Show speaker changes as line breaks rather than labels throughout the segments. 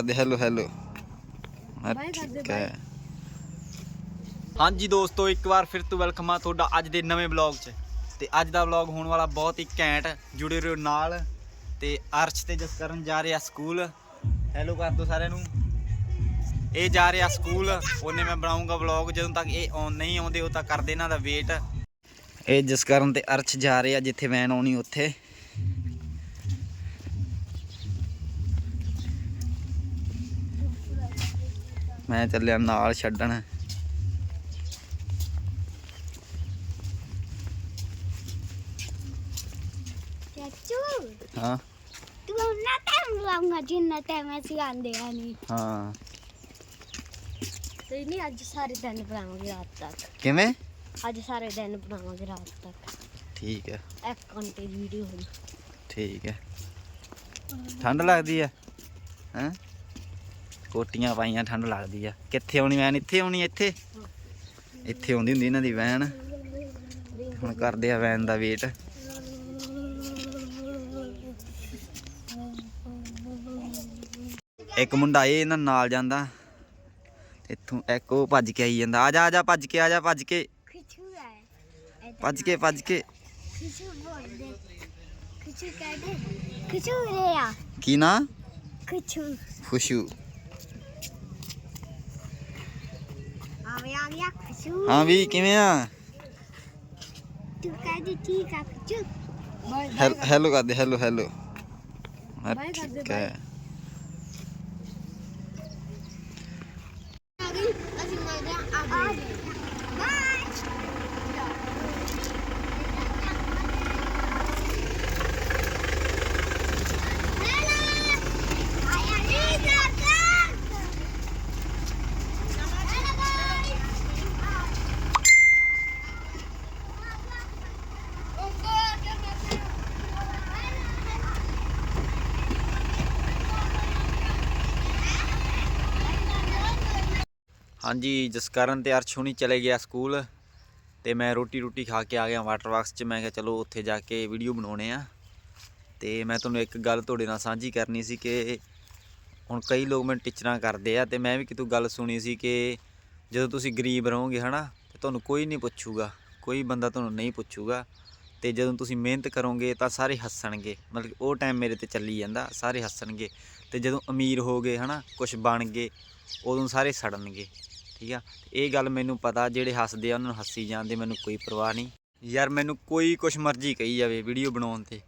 ਕਰਦੇ hello hello ਠੀਕ ਹੈ। ਹਾਂਜੀ ਦੋਸਤੋ ਇੱਕ ਵਾਰ ਫਿਰ ਤੋਂ ਵੈਲਕਮ ਆ ਤੁਹਾਡਾ ਅੱਜ ਦੇ ਨਵੇਂ ਵਲੌਗ 'ਚ। ਤੇ ਅੱਜ ਦਾ ਵਲੌਗ ਹੋਣ ਵਾਲਾ ਬਹੁਤ ਹੀ ਘੈਂਟ ਜੁੜੇ ਰਹੋ ਨਾਲ। ਤੇ ਅਰਸ਼ ਤੇ ਜਸਕਰਨ ਜਾ ਰਹੇ ਆ ਸਕੂਲ ਹੈਲੋ ਕਰ ਦੋ ਸਾਰਿਆਂ ਨੂੰ। ਇਹ ਜਾ ਰਹੇ ਆ ਸਕੂਲ ਉਹਨੇ ਮੈਂ ਬਣਾਉਂਗਾ ਵਲੌਗ ਜਦੋਂ ਤੱਕ ਇਹ ਆਉਣ ਨਹੀਂ ਆਉਂਦੇ ਉਹ ਤਾਂ ਕਰਦੇ ਇਹਨਾਂ ਦਾ ਵੇਟ ਇਹ ਜਸਕਰਨ ਤੇ ਅਰਸ਼ ਜਾ ਰਹੇ ਆ ਜਿੱਥੇ ਵੈਨ ਆਉਣੀ ਉੱਥੇ। ਮੈਂ ਚੱਲਿਆ ਨਾਲ ਛੱਡਣ।
ਚਾਚੂ
ਹਾਂ।
ਤੂੰ ਉਹਨਾਂ ਟਾਈਮ ਲਾਉਂਗਾ ਜਿੰਨਾ ਟਾਈਮ ਅਸੀਂ ਆਂਦੇ ਆ ਨਹੀਂ।
ਹਾਂ।
ਤੇ ਨਹੀਂ ਅੱਜ ਸਾਰੇ ਦਿਨ ਬਣਾਵਾਂਗੇ ਰਾਤ ਤੱਕ।
ਕਿਵੇਂ?
ਅੱਜ ਸਾਰੇ ਦਿਨ ਬਣਾਵਾਂਗੇ ਰਾਤ ਤੱਕ।
ਠੀਕ ਹੈ।
ਇੱਕ ਘੰਟੇ ਦੀ ਵੀਡੀਓ ਹੋਣੀ
ਠੀਕ ਹੈ। ਠੰਡ ਲੱਗਦੀ ਹੈ। ਹੈਂ? ਕੋਟੀਆਂ ਪਾਈਆਂ ਠੰਡ ਲੱਗਦੀ ਆ। ਕਿੱਥੇ ਆਉਣੀ ਵੈਨ? ਇੱਥੇ ਆਉਣੀ ਇੱਥੇ? ਇੱਥੇ ਆਉਂਦੀ ਹੁੰਦੀ ਇਹਨਾਂ ਦੀ ਵੈਨ। ਹੁਣ ਕਰਦੇ ਆ ਵੈਨ ਦਾ ਵੇਟ। ਇੱਕ ਮੁੰਡਾ ਇਹ ਇਹਨਾਂ ਨਾਲ ਜਾਂਦਾ। ਇੱਥੋਂ ਇੱਕ ਉਹ ਭੱਜ ਕੇ ਆਈ ਜਾਂਦਾ। ਆ ਜਾ ਆ ਜਾ ਭੱਜ ਕੇ ਆ ਜਾ ਭੱਜ ਕੇ। ਭੱਜ ਕੇ ਭੱਜ ਕੇ। ਕੀ ਨਾ?
ਖਿਚੂ।
ਖੁਸ਼ੂ
ਆ ਗਿਆ
ਹਾਂ। ਵੀ ਕਿਵੇਂ ਆ?
ਤੂੰ ਕਹਦੇ ਠੀਕ ਆ ਖਿਚੂ
ਹੈਲ- ਹੈਲੋ ਕਰਦੇ ਹੈਲੋ ਹੈਲੋ। ਹਾਂ, ਠੀਕ ਹੈ
ਆ ਗਈ ਅਸੀਂ ਮਿਲਦੇ ਆ ਆ ਗਏ ਬਾਏ
ਹਾਂਜੀ ਜਸਕਰਨ ਤੇ ਅਰਸ਼ ਹੁਣੀ ਚਲੇ ਗਿਆ ਸਕੂਲ ਤੇ ਮੈਂ ਰੋਟੀ ਰੋਟੀ ਖਾ ਕੇ ਆ ਗਿਆ ਵਾਟਰ ਵਾਕਸ 'ਚ। ਮੈਂ ਕਿਹਾ ਚਲੋ ਉੱਥੇ ਜਾ ਕੇ ਵੀਡੀਓ ਬਣਾਉਣੇ ਆ। ਤੇ ਮੈਂ ਤੁਹਾਨੂੰ ਇੱਕ ਗੱਲ ਤੁਹਾਡੇ ਨਾਲ ਸਾਂਝੀ ਕਰਨੀ ਸੀ ਕਿ ਹੁਣ ਕਈ ਲੋਕ ਮੈਨੂੰ ਟੀਚਰਾਂ ਕਰਦੇ ਆ ਤੇ ਮੈਂ ਵੀ ਕਿਤੋਂ ਗੱਲ ਸੁਣੀ ਸੀ ਕਿ ਜਦੋਂ ਤੁਸੀਂ ਗਰੀਬ ਰਹੋਗੇ ਹਨਾ, ਤੇ ਤੁਹਾਨੂੰ ਕੋਈ ਨਹੀਂ ਪੁੱਛੂਗਾ, ਕੋਈ ਬੰਦਾ ਤੁਹਾਨੂੰ ਨਹੀਂ ਪੁੱਛੂਗਾ। ਤੇ ਜਦੋਂ ਤੁਸੀਂ ਮਿਹਨਤ ਕਰੋਗੇ ਤਾਂ ਸਾਰੇ ਹੱਸਣਗੇ। ਮਤਲਬ ਕਿ ਉਹ ਟਾਈਮ ਮੇਰੇ ਤੇ ਚੱਲੀ ਜਾਂਦਾ, ਸਾਰੇ ਹੱਸਣਗੇ। ਤੇ ਜਦੋਂ ਅਮੀਰ ਹੋਗੇ ਹਨਾ ਕੁਝ ਬਣ ਗਏ, ਉਦੋਂ ਸਾਰੇ ਸੜਨਗੇ। ਠੀਕ ਆ? ਇਹ ਗੱਲ ਮੈਨੂੰ ਪਤਾ, ਜਿਹੜੇ ਹੱਸਦੇ ਆ, ਉਹਨਾਂ ਨੂੰ ਹੱਸੀ ਜਾਂਦੇ ਮੈਨੂੰ ਕੋਈ ਪਰਵਾਹ ਨਹੀਂ। ਯਾਰ, ਮੈਨੂੰ ਕੋਈ ਕੁਛ ਮਰਜ਼ੀ ਕਹੀ ਜਾਵੇ, ਵੀਡੀਓ ਬਣਾਉਣ ਤੇ।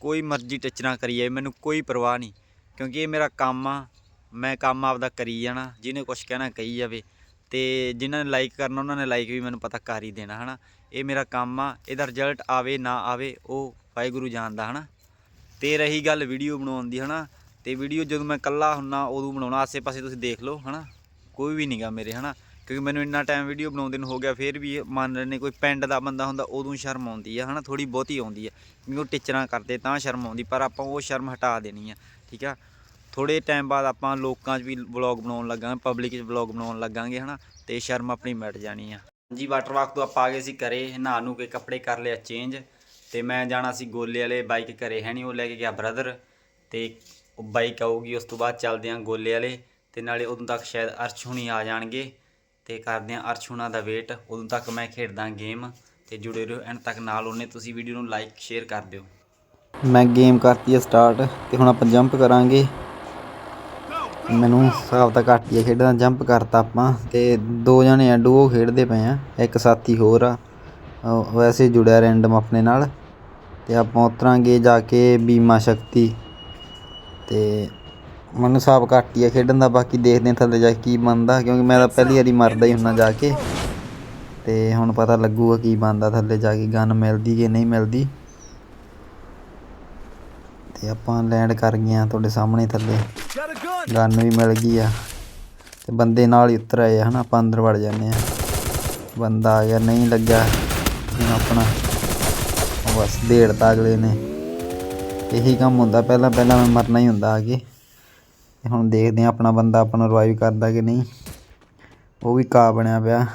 ਕੋਈ ਮਰਜ਼ੀ ਟੱਚਣਾ ਕਰੀ ਜਾਵੇ, ਮੈਨੂੰ ਕੋਈ ਪਰਵਾਹ ਨਹੀਂ। ਕਿਉਂਕਿ ਇਹ ਮੇਰਾ ਕੰਮ ਆ, ਮੈਂ ਕੰਮ ਆਪਦਾ ਕਰੀ ਜਾਣਾ, ਜਿਹਨੇ ਕੁਛ ਕਹਿਣਾ ਕਹੀ ਜਾਵੇ। ਤੇ ਜਿਨ੍ਹਾਂ ਨੇ ਲਾਈਕ ਕਰਨਾ, ਉਹਨਾਂ ਨੇ ਲਾਈਕ ਵੀ ਮੈਨੂੰ ਪਤਾ ਕਰ ਹੀ ਦੇਣਾ, ਹਨਾ? ਇਹ ਮੇਰਾ ਕੰਮ ਆ, ਇਹਦਾ ਰਿਜ਼ਲਟ ਆਵੇ, ਨਾ ਆਵੇ, ਉਹ ਵਾਹਿਗੁਰੂ ਜਾਣਦਾ, ਹਨਾ? ਤੇ ਰਹੀ ਗੱਲ ਵੀਡੀਓ ਬਣਾਉਣ ਦੀ, ਹਨਾ? ਤੇ ਵੀਡੀਓ ਜਦੋਂ ਮੈਂ ਇਕੱਲਾ ਹੁੰਨਾ, ਉਦੋਂ ਬਣਾਉਣਾ, ਆਸੇ-ਪਾਸੇ ਤੁਸੀਂ ਦੇਖ ਲਓ, ਹਨਾ? ਕੋਈ ਵੀ ਨਹੀਂਗਾ ਮੇਰੇ, ਹਨਾ? ਕਿਉਂਕਿ ਮੈਨੂੰ ਇੰਨਾ ਟਾਈਮ ਵੀਡੀਓ ਬਣਾਉਂਦੇ ਨੂੰ ਹੋ ਗਿਆ, ਫਿਰ ਵੀ ਇਹ ਮੰਨ ਲੈਣੇ ਕੋਈ ਪਿੰਡ ਦਾ ਬੰਦਾ ਹੁੰਦਾ, ਉਦੋਂ ਸ਼ਰਮ ਆਉਂਦੀ ਆ, ਹਨਾ? ਥੋੜੀ ਬਹੁਤੀ ਆਉਂਦੀ ਆ। ਕਿਉਂਕਿ ਉਹ ਟਿਚਰਾਂ ਕਰਦੇ ਤਾਂ ਸ਼ਰਮ ਆਉਂਦੀ, ਪਰ ਆਪਾਂ ਉਹ ਸ਼ਰਮ ਹਟਾ ਦੇਣੀ ਆ, ਠੀਕ ਆ? ਥੋੜੇ ਟਾਈਮ ਬਾਅਦ ਆਪਾਂ ਲੋਕਾਂ 'ਚ ਵੀ ਵਲੌਗ ਬਣਾਉਣ ਲੱਗਾਂਗੇ ਪਬਲਿਕ 'ਚ ਵਲੌਗ ਬਣਾਉਣ ਲੱਗਾਂਗੇ, ਹਨਾ? ਤੇ ਸ਼ਰਮ ਆਪਣੀ ਮਿਟ ਜਾਣੀ ਆ। ਜੀ ਵਾਟਰ ਵਾਕ ਤੋਂ ਆਪਾਂ ਆ ਗਏ ਸੀ ਘਰੇ, ਨਹਾ ਨੂੰ ਕੇ ਕੱਪੜੇ ਕਰ ਲਿਆ ਚੇਂਜ ਤੇ ਮੈਂ ਜਾਣਾ ਸੀ ਗੋਲੇ ਵਾਲੇ ਬਾਈਕ ਘਰੇ, ਹੈ ਨਹੀਂ ਉਹ ਲੈ ਕੇ ਗਿਆ ਬ੍ਰਦਰ ਤੇ ਉਹ ਬਾਈਕ ਆਊਗੀ, ਉਸ ਤੋਂ ਬਾਅਦ ਚੱਲਦੇ ਆਂ ਗੋਲੇ ਵਾਲੇ। ਤੇ ਨਾਲੇ ਉਦੋਂ ਤੱਕ ਸ਼ਾਇਦ ਅਰਸ਼ ਹੁਣੀ ਆ ਜਾਣਗੇ। ਤੇ ਕਰਦੇ ਆਂ ਅਰਸ਼ ਹੁਣਾਂ ਦਾ ਵੇਟ। ਉਦੋਂ ਤੱਕ ਮੈਂ ਖੇਡਦਾ ਗੇਮ। ਤੇ ਜੁੜੇ ਰਹੋ ਐਂਡ ਤੱਕ ਨਾਲ ਉਹਨੇ। ਤੁਸੀਂ ਵੀਡੀਓ ਨੂੰ ਲਾਈਕ ਸ਼ੇਅਰ ਕਰ ਦਿਓ। ਮੈਂ ਗੇਮ ਕਰਤੀ ਹੈ ਸਟਾਰਟ ਤੇ ਹੁਣ ਆਪਾਂ ਜੰਪ ਕਰਾਂਗੇ। ਮੈਨੂੰ ਹਿਸਾਬ ਤਾਂ ਘੱਟ ਹੀ ਹੈ ਖੇਡਣਾ ਜੰਪ ਕਰਤਾ ਆਪਾਂ। ਤੇ ਦੋ ਜਣੇ ਆ ਡੂਓ ਖੇਡਦੇ ਪਏ ਆ। ਇੱਕ ਸਾਥੀ ਹੋਰ ਆ। ਵੈਸੇ ਜੁੜਿਆ ਰੈਂਡਮ ਆਪਣੇ ਨਾਲ। ਤੇ ਆਪਾਂ ਉਤਰਾਂਗੇ ਜਾ ਕੇ ਬੀਮਾ ਸ਼ਕਤੀ। ਤੇ ਮੈਨੂੰ ਹਿਸਾਬ ਘੱਟ ਹੀ ਆ ਖੇਡਣ ਦਾ ਬਾਕੀ ਦੇਖਦੇ ਹਾਂ ਥੱਲੇ ਜਾ ਕੇ ਕੀ ਬਣਦਾ ਕਿਉਂਕਿ ਮੈਂ ਤਾਂ ਪਹਿਲੀ ਵਾਰੀ ਮਰਦਾ ਹੀ ਹੁੰਨਾ ਜਾ ਕੇ। ਤੇ ਹੁਣ ਪਤਾ ਲੱਗੂਗਾ ਕੀ ਬਣਦਾ ਥੱਲੇ ਜਾ ਕੇ ਗਨ ਮਿਲਦੀ ਕਿ ਨਹੀਂ ਮਿਲਦੀ। ਤੇ ਆਪਾਂ ਲੈਂਡ ਕਰ ਗਏ ਆ ਤੁਹਾਡੇ ਸਾਹਮਣੇ ਥੱਲੇ। ਗਨ ਵੀ ਮਿਲ ਗਈ ਆ। ਤੇ ਬੰਦੇ ਨਾਲ ਹੀ ਉਤਰ ਆਏ ਆ ਹਨਾ ਆਪਾਂ ਅੰਦਰ ਵੜ ਜਾਂਦੇ ਆ ਬੰਦਾ ਆ ਗਿਆ ਨਹੀਂ ਲੱਗਾ। ਹੁਣ ਆਪਣਾ ਬਸ ਢੇੜਤਾ ਅਗਲੇ ਨੇ। ਇਹੀ ਕੰਮ ਹੁੰਦਾ ਪਹਿਲਾਂ ਪਹਿਲਾਂ ਮੈਂ ਮਰਨਾ ਹੀ ਹੁੰਦਾ ਅੱਗੇ ਤੇ ਹੁਣ ਦੇਖਦੇ ਆ ਆਪਣਾ ਬੰਦਾ ਆਪਾਂ ਨੂੰ ਰਿਵਾਈਵ ਕਰਦਾ ਕਿ ਨਹੀਂ। ਉਹ ਵੀ ਕਾ ਬਣਿਆ ਪਿਆ।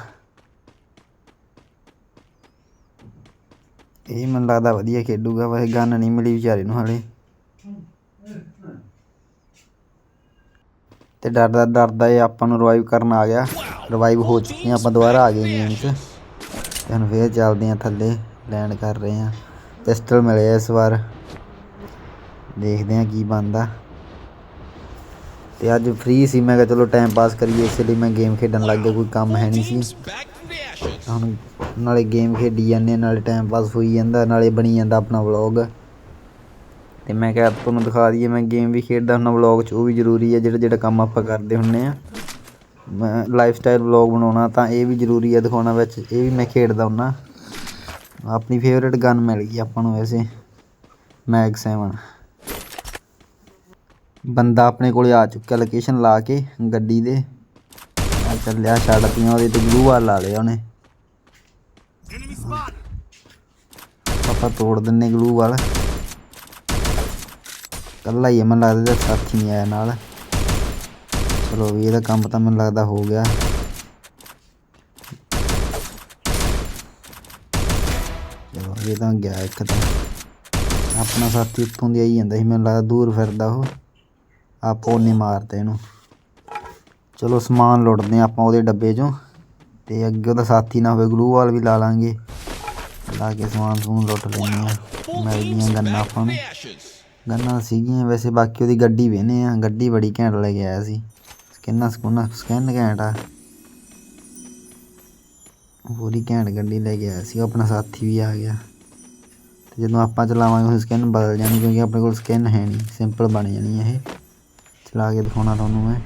ਇਹ ਮੈਨੂੰ ਲੱਗਦਾ ਵਧੀਆ ਖੇਡੂਗਾ, ਵੈਸੇ ਗਨ ਨਹੀਂ ਮਿਲੀ ਵਿਚਾਰੇ ਨੂੰ ਹਾਲੇ।
ਤੇ ਡਰਦਾ ਡਰਦਾ ਇਹ ਆਪਾਂ ਨੂੰ ਰਿਵਾਈਵ ਕਰਨ ਆ ਗਿਆ। ਰਿਵਾਈਵ ਹੋ ਚੁੱਕੇ ਹਾਂ ਆਪਾਂ ਦੁਬਾਰਾ ਆ ਗਏ ਗੇਮ 'ਚ। ਤੇ ਹੁਣ ਫੇਰ ਚੱਲਦੇ ਹਾਂ ਥੱਲੇ ਲੈਂਡ ਕਰ ਰਹੇ ਹਾਂ। ਪਿਸਟਲ ਮਿਲੇ ਇਸ ਵਾਰ। ਦੇਖਦੇ ਹਾਂ ਕੀ ਬਣਦਾ। ਤੇ ਅੱਜ ਫ੍ਰੀ ਸੀ ਮੈਂ ਕਿਹਾ ਚਲੋ ਟਾਈਮ ਪਾਸ ਕਰੀਏ ਇਸ ਲਈ ਮੈਂ ਗੇਮ ਖੇਡਣ ਲੱਗ ਗਿਆ ਕੋਈ ਕੰਮ ਹੈ ਨਹੀਂ ਸੀ। ਹੁਣ ਨਾਲੇ ਗੇਮ ਖੇਡੀ ਜਾਂਦੇ ਹਾਂ, ਨਾਲੇ ਟਾਈਮ ਪਾਸ ਹੋਈ ਜਾਂਦਾ ਨਾਲੇ ਬਣੀ ਜਾਂਦਾ ਆਪਣਾ ਵਲੌਗ ਤੇ ਮੈਂ ਕਿਹਾ ਤੁਹਾਨੂੰ ਦਿਖਾ ਦਈਏ ਮੈਂ ਗੇਮ ਵੀ ਖੇਡਦਾ ਹੁੰਦਾ ਵਲੌਗ 'ਚ ਉਹ ਵੀ ਜ਼ਰੂਰੀ ਹੈ ਜਿਹੜਾ ਜਿਹੜਾ ਕੰਮ ਆਪਾਂ ਕਰਦੇ ਹੁੰਨੇ ਆ। ਮੈਂ ਲਾਈਫ ਸਟਾਈਲ ਵਲੌਗ ਬਣਾਉਣਾ ਤਾਂ ਇਹ ਵੀ ਜ਼ਰੂਰੀ ਹੈ ਦਿਖਾਉਣਾ ਵਿੱਚ ਇਹ ਵੀ ਮੈਂ ਖੇਡਦਾ ਹੁੰਨਾ ਆਪਣੀ ਫੇਵਰੇਟ ਗਨ ਮਿਲ ਗਈ ਆਪਾਂ ਨੂੰ ਵੈਸੇ ਮੈਗ 7 ਬੰਦਾ ਆਪਣੇ ਕੋਲੇ ਆ ਚੁੱਕਾ ਲੋਕੇਸ਼ਨ ਲਾ ਕੇ ਗੱਡੀ ਦੇ। ਆ ਚੱਲਿਆ ਛੱਡਤੀਆਂ ਉਹਦੇ ਤੇ ਗਲੂ ਵਾਲ ਲਾ ਲਿਆ ਉਹਨੇ। ਆਪਾਂ ਤੋੜ ਦਿੰਨੇ ਗਲੂ ਵਾਲ। ਕੱਲਾ ਹੀ ਹੈ, ਮੈਨੂੰ ਲੱਗਦਾ ਇਹਦਾ ਸਾਥੀ ਨਹੀਂ ਆਇਆ ਨਾਲ। ਚਲੋ ਵੀ ਇਹਦਾ ਕੰਮ ਤਾਂ ਮੈਨੂੰ ਲੱਗਦਾ ਹੋ ਗਿਆ। ਚਲੋ ਇਹ ਤਾਂ ਗਿਆ ਇੱਕ ਤਾਂ। ਆਪਣਾ ਸਾਥੀ ਉੱਥੋਂ ਦੀ ਆਈ ਜਾਂਦਾ ਸੀ ਮੈਨੂੰ ਲੱਗਦਾ ਦੂਰ ਫਿਰਦਾ ਉਹ। ਆਪੋ ਨਹੀਂ ਮਾਰਦੇ ਇਹਨੂੰ। ਚਲੋ ਸਮਾਨ ਲੁੱਟਦੇ ਹਾਂ ਆਪਾਂ ਉਹਦੇ ਡੱਬੇ 'ਚੋਂ। ਤੇ ਅੱਗੇ ਉਹਦਾ ਸਾਥੀ ਨਾ ਹੋਵੇ ਗਲੂ ਵਾਲ ਵੀ ਲਾ ਲਾਂਗੇ। ਲਾ ਕੇ ਸਮਾਨ ਸਮੂਨ ਲੁੱਟ ਲੈਂਦੇ ਆ ਮਿਲ ਗਈਆਂ ਗੰਨਾਂ ਆਪਾਂ ਨੂੰ। ਗੰਨਾ ਸੀਗੀਆਂ ਵੈਸੇ, ਬਾਕੀ ਉਹਦੀ ਗੱਡੀ ਵੇਨੇ ਆ। ਗੱਡੀ ਬੜੀ ਘੈਂਟ ਲੈ ਕੇ ਆਇਆ ਸੀ। ਸਕੈਨਾਂ ਸਕੂਨਾ, ਸਕਿੰਨ ਘੈਂਟ ਆ। ਪੂਰੀ ਘੈਂਟ ਗੱਡੀ ਲੈ ਕੇ ਆਇਆ ਸੀ। ਆਪਣਾ ਸਾਥੀ ਵੀ ਆ ਗਿਆ। ਤੇ ਜਦੋਂ ਆਪਾਂ ਚਲਾਵਾਂਗੇ ਉਹ ਸਕਿੰਨ ਬਦਲ ਜਾਣੀ, ਕਿਉਂਕਿ ਆਪਣੇ ਕੋਲ ਸਕਿੰਨ ਹੈ ਨਹੀਂ। ਸਿੰਪਲ ਬਣ ਜਾਣੀ ਇਹ। ਚਲਾ ਕੇ ਦਿਖਾਉਣਾ ਤੁਹਾਨੂੰ ਮੈਂ।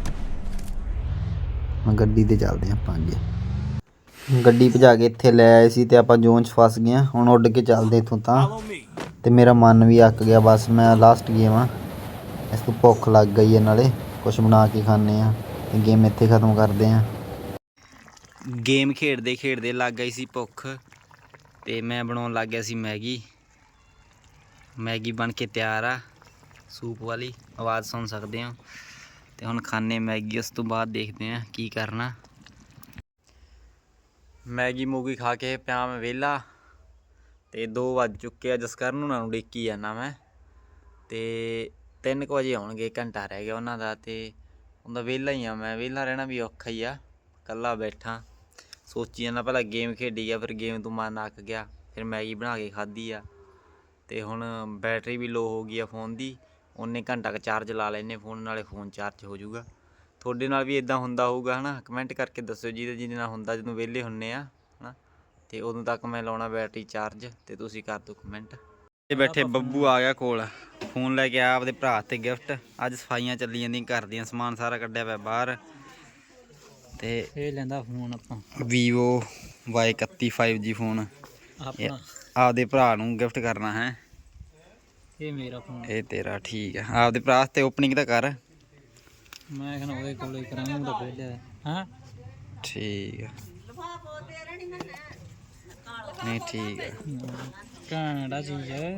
ਮੈਂ ਗੱਡੀ ਤੇ ਚੱਲਦੇ ਹਾਂ ਆਪਾਂ ਅੱਗੇ। ਗੱਡੀ ਭਜਾ ਕੇ ਇੱਥੇ ਲੈ ਆਏ ਸੀ ਤੇ ਆਪਾਂ ਜ਼ੋਨ 'ਚ ਫਸ ਗਏ ਹਾਂ। ਹੁਣ ਉੱਡ ਕੇ ਚੱਲਦੇ ਇੱਥੋਂ ਤਾਂ। ਤੇ ਮੇਰਾ ਮਨ ਵੀ ਅੱਕ ਗਿਆ, ਬਸ ਮੈਂ ਲਾਸਟ ਗੇਮ ਆ ਇਸ ਤੋਂ ਭੁੱਖ ਲੱਗ ਗਈ ਹੈ ਨਾਲੇ। ਕੁਝ ਬਣਾ ਕੇ ਖਾਣੇ ਆ ਤੇ ਗੇਮ ਇੱਥੇ ਖਤਮ ਕਰਦੇ ਆ
ਗੇਮ ਖੇਡਦੇ ਖੇਡਦੇ ਲੱਗ ਗਈ ਸੀ ਭੁੱਖ। ਤੇ ਮੈਂ ਬਣਾਉਣ ਲੱਗ ਗਿਆ ਸੀ ਮੈਗੀ। ਮੈਗੀ ਬਣ ਕੇ ਤਿਆਰ ਆ। ਸੂਪ ਵਾਲੀ ਆਵਾਜ਼ ਸੁਣ ਸਕਦੇ ਹੋ। ਤੇ ਹੁਣ ਖਾਣੇ ਮੈਗੀ, ਉਸ ਤੋਂ ਬਾਅਦ ਦੇਖਦੇ ਆ ਕੀ ਕਰਨਾ। ਮੈਗੀ ਮੂਗੀ ਖਾ ਕੇ ਪਿਆ ਮੈਂ ਵਿਹਲਾ ਤੇ 2 ਵੱਜ ਚੁੱਕੇ ਆ, ਜਸਕਰਨ ਉਹਨਾਂ ਨੂੰ ਡਿੱਕੀ ਜਾਂਦਾ ਮੈਂ। ਤੇ 3 ਵਜੇ ਆਉਣਗੇ ਘੰਟਾ ਰਹਿ ਗਿਆ ਉਹਨਾਂ ਦਾ ਤੇ ਉਹਦਾ ਵਿਹਲਾ ਹੀ ਆ ਮੈਂ। ਵਿਹਲਾ ਰਹਿਣਾ ਵੀ ਔਖਾ ਹੀ ਆ ਕੱਲਾ ਬੈਠਾ। ਸੋਚੀ ਜਾਂਦਾ ਪਹਿਲਾਂ ਗੇਮ ਖੇਡੀ ਆ ਫਿਰ ਗੇਮ ਤੋਂ ਮਨ ਅੱਕ ਗਿਆ, ਫਿਰ ਮੈਗੀ ਬਣਾ ਕੇ ਖਾਧੀ ਆ। ਤੇ ਹੁਣ ਬੈਟਰੀ ਵੀ ਲੋ ਹੋ ਗਈ ਆ ਫੋਨ ਦੀ। ਉਹਨੇ ਘੰਟਾ ਕ ਚਾਰਜ ਲਾ ਲੈਨੇ ਫੋਨ ਨਾਲੇ ਫੋਨ ਚਾਰਜ ਹੋ ਜਾਊਗਾ ਤੁਹਾਡੇ ਨਾਲ ਵੀ ਇਦਾਂ ਹੁੰਦਾ ਹੋਊਗਾ ਹਨਾ? ਕਮੈਂਟ ਕਰਕੇ ਦੱਸਿਓ ਜਿਹਦੇ ਜਿਹਦੇ ਨਾਲ ਹੁੰਦਾ ਜਦੋਂ ਵਿਹਲੇ ਹੁੰਨੇ ਆ ਹਨਾ? ਤੇ ਉਦੋਂ ਤੱਕ ਮੈਂ ਲਾਉਣਾ ਬੈਟਰੀ ਚਾਰਜ ਤੇ ਤੁਸੀਂ ਕਰ ਦਿਓ ਕਮੈਂਟ ਤੇ ਬੈਠੇ ਬੱਬੂ ਆ ਗਿਆ ਕੋਲ। ਫੋਨ ਲੈ ਕੇ ਆਇਆ ਆਪਦੇ ਭਰਾ ਤੇ ਗਿਫਟ ਅੱਜ ਸਫਾਈਆਂ ਚੱਲੀ ਜਾਂਦੀਆਂ ਘਰ ਦੀਆਂ ਸਮਾਨ ਸਾਰਾ ਕੱਢਿਆ ਪਿਆ ਬਾਹਰ। ਤੇ
ਇਹ ਲੈਂਦਾ ਫੋਨ ਆਪਾਂ।
vivo Y31 5G ਫੋਨ
ਆਪਣਾ।
ਆਪਦੇ ਭਰਾ ਨੂੰ ਗਿਫਟ ਕਰਨਾ ਹੈ।
ਇਹ ਮੇਰਾ ਫੋਨ
ਇਹ ਤੇਰਾ ਠੀਕ ਹੈ ਆਪਦੇ ਭਰਾ ਵਾਸਤੇ ਓਪਨਿੰਗ ਤਾਂ ਕਰ।
ਮੈਂ ਕਹਿੰਦਾ ਉਹਦੇ ਕੋਲੇ ਕਰਾਂਗੇ ਉਹਦਾ ਪਹਿਲੇ ਹਾਂ।
ਠੀਕ ਹੈ ਨਹੀਂ ਠੀਕ ਹੈ
ਕੈਨੇਡਾ ਚੀਜ਼ ਹੈ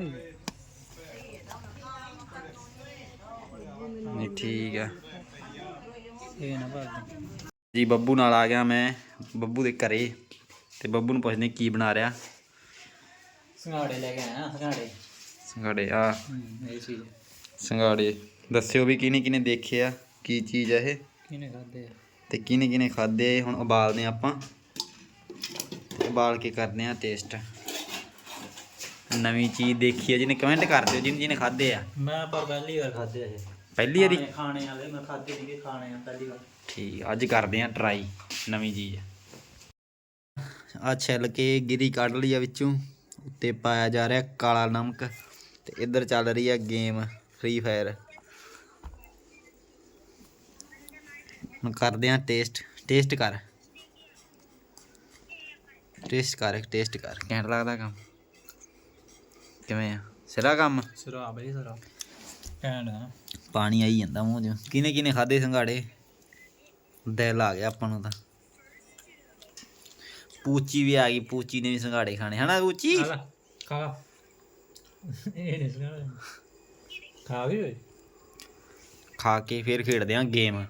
ਨਹੀਂ ਠੀਕ ਹੈ
ਇਹ ਨਾ ਭਾਗ
ਜੀ ਬੱਬੂ ਨਾਲ ਆ ਗਿਆ ਮੈਂ ਬੱਬੂ ਦੇ ਘਰੇ। ਤੇ ਬੱਬੂ ਨੂੰ ਪੁੱਛਦੇ ਕੀ ਬਣਾ ਰਿਹਾ।
ਸੰਘਾੜੇ ਲੈ ਕੇ ਆਇਆ ਸੰਘਾੜੇ
ਸੰਗਾੜੇ ਆ।
ਇਹ ਚੀਜ਼।
ਸੰਗਾੜੇ ਦੱਸਿਓ ਵੀ ਕਿਹਨੇ ਕਿਹਨੇ ਦੇਖਿਆ ਕੀ ਚੀਜ਼ ਹੈ ਇਹ?
ਕਿਹਨੇ ਖਾਦੇ
ਤੇ ਕਿਹਨੇ ਕਿਹਨੇ ਖਾਦੇ ਹੁਣ ਉਬਾਲਦੇ ਹਾਂ ਆਪਾਂ। ਉਬਾਲ ਕੇ ਕਰਦੇ ਆ ਟੇਸਟ ਨਵੀਂ ਚੀਜ਼ ਦੇਖੀ ਹੈ ਜਿਹਨੇ ਕਮੈਂਟ ਕਰ ਦਿਓ ਜਿਹਨੇ ਜਿਹਨੇ ਖਾਦੇ ਆ।
ਮੈਂ ਪਰ ਪਹਿਲੀ ਵਾਰ ਖਾਦੇ ਇਹ।
ਪਹਿਲੀ ਵਾਰੀ?
ਖਾਣੇ- ਖਾਣੇ ਵਾਲੇ ਮੈਂ ਖਾਦੇ ਸੀਗੇ ਖਾਣੇ ਆ ਪਹਿਲੀ ਵਾਰ।
ਠੀਕ ਅੱਜ ਕਰਦੇ ਆ ਟਰਾਈ ਨਵੀਂ ਚੀਜ਼। ਆ ਛਿੱਲ ਕੇ ਗਿਰੀ ਕੱਢ ਲਈ ਆ ਵਿੱਚੋਂ। ਉੱਤੇ ਪਾਇਆ ਜਾ ਰਿਹਾ ਕਾਲਾ ਨਮਕ। ਤੇ ਇੱਧਰ ਚੱਲ ਰਹੀ ਆ ਗੇਮ ਫ੍ਰੀ ਫਾਇਰ ਹੁਣ ਕਰਦੇ ਆ ਟੇਸਟ ਟੇਸਟ ਕਰ। ਟੇਸਟ ਕਰ ਟੇਸਟ ਕਰ। ਘੈਂਟ ਲੱਗਦਾ ਕੰਮ। ਕਿਵੇਂ ਆ? ਸਿਰਾ ਕੰਮ?
ਸਿਰਾ ਬਈ ਸਿਰਾ। ਕਹਿਣਾ
ਪਾਣੀ ਆਈ ਜਾਂਦਾ ਮੂੰਹ 'ਚ। ਕਿਨੇ ਕਿਨੇ ਖਾਦੇ ਸੰਘਾੜੇ? ਦਿਲ ਆ ਗਿਆ ਆਪਾਂ ਨੂੰ ਤਾਂ। ਪੂਚੀ ਵੀ ਆ ਗਈ ਪੂਚੀ ਨੇ ਵੀ ਸੰਘਾੜੇ ਖਾਣੇ। ਹਨਾ ਪੂਚੀ?
ਖਾ ਇਹ ਨਹੀਂ ਸੰਘਾੜੇ ਖਾ ਵੀ ਓਏ?
ਖਾ ਕੇ ਫੇਰ ਖੇਡਦੇ ਆਂ ਗੇਮ।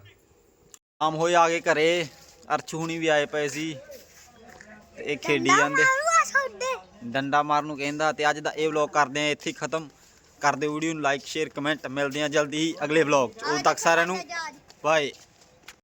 ਆਮ ਹੋਏ ਆ ਗਏ ਘਰੇ ਅਰਸ਼ੂ ਹੁਣੀ ਵੀ ਆਏ ਪਏ ਸੀ। ਤੇ ਇਹ ਖੇਡੀ ਜਾਂਦੇ। ਡੰਡਾ ਮਾਰਨ ਨੂੰ ਕਹਿੰਦਾ ਤੇ ਅੱਜ ਦਾ ਇਹ ਵਲੌਗ ਕਰਦੇ ਆਂ ਇੱਥੇ ਹੀ ਖਤਮ। ਕਰਦੇ ਵੀਡੀਓ ਨੂੰ ਲਾਈਕ ਸ਼ੇਅਰ ਕਮੈਂਟ ਮਿਲਦੇ ਆਂ ਜਲਦੀ ਹੀ ਅਗਲੇ ਵਲੌਗ 'ਚ। ਉਦੋਂ ਤੱਕ ਸਾਰਿਆਂ ਨੂੰ ਬਾਏ